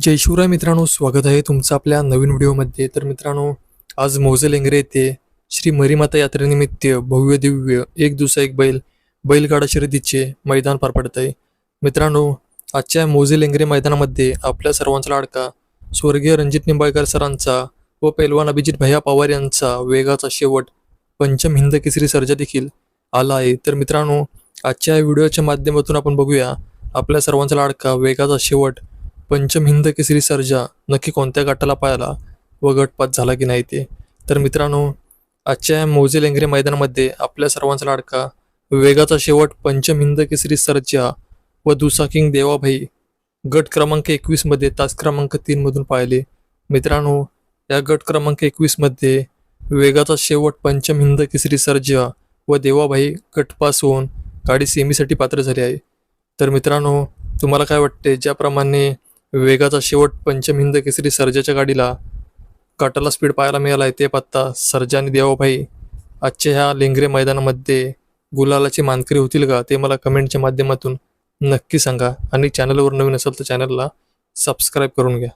जय शिवराय मित्रांनो स्वागत आहे तुमचं आपल्या नवीन व्हिडिओमध्ये. तर मित्रांनो आज मोजे लेंगरे येथे श्री मरीमाता यात्रेनिमित्त भव्य दिव्य एक दिवसा एक बैल बैलगाडा शर्यतीचे मैदान पार पडत आहे. मित्रांनो आजच्या मोजे लेंगरे मैदानामध्ये आपल्या सर्वांचा लाडका स्वर्गीय रणजित निंबाळकर सरांचा व पैलवान अभिजित भैया पवार यांचा वेगाचा शेवट पंचम हिंद केसरी सर्जा देखील आला आहे. तर मित्रांनो आजच्या व्हिडिओच्या माध्यमातून आपण बघूया आपल्या सर्वांचा लाडका वेगाचा शेवट पंचम हिंद केसरी सर्जा नक्की कोणत्या गटाला पाहिला व गटपात झाला की नाही ते? तर मित्रांनो आजच्या या मोजे लेंगरे मैदानामध्ये आपल्या सर्वांचा लाडका वेगाचा शेवट पंचम हिंद केसरी सर्जा व दुसाकिंग देवाभाई गट क्रमांक एकवीसमध्ये तास क्रमांक तीनमधून पाहिले. मित्रांनो या गट क्रमांक एकवीसमध्ये वेगाचा शेवट पंचमहिंद केसरी सर्जा व देवाभाई गटपास होऊन गाडी सेमीसाठी पात्र झाली आहे. तर मित्रांनो तुम्हाला काय वाटते? ज्याप्रमाणे वेगाचा शेवट पंचम हिंद केसरी सर्जाच्या गाडीला काटाला स्पीड पाहायला मिळाला आहे ते पत्ता सर्जा आणि देवाभाई आजच्या ह्या लेंगरे मैदानामध्ये गुलालाची मानकरी होतील का ते मला कमेंटच्या माध्यमातून नक्की सांगा. आणि चॅनलवर नवीन असेल तर चॅनलला सबस्क्राईब करून घ्या.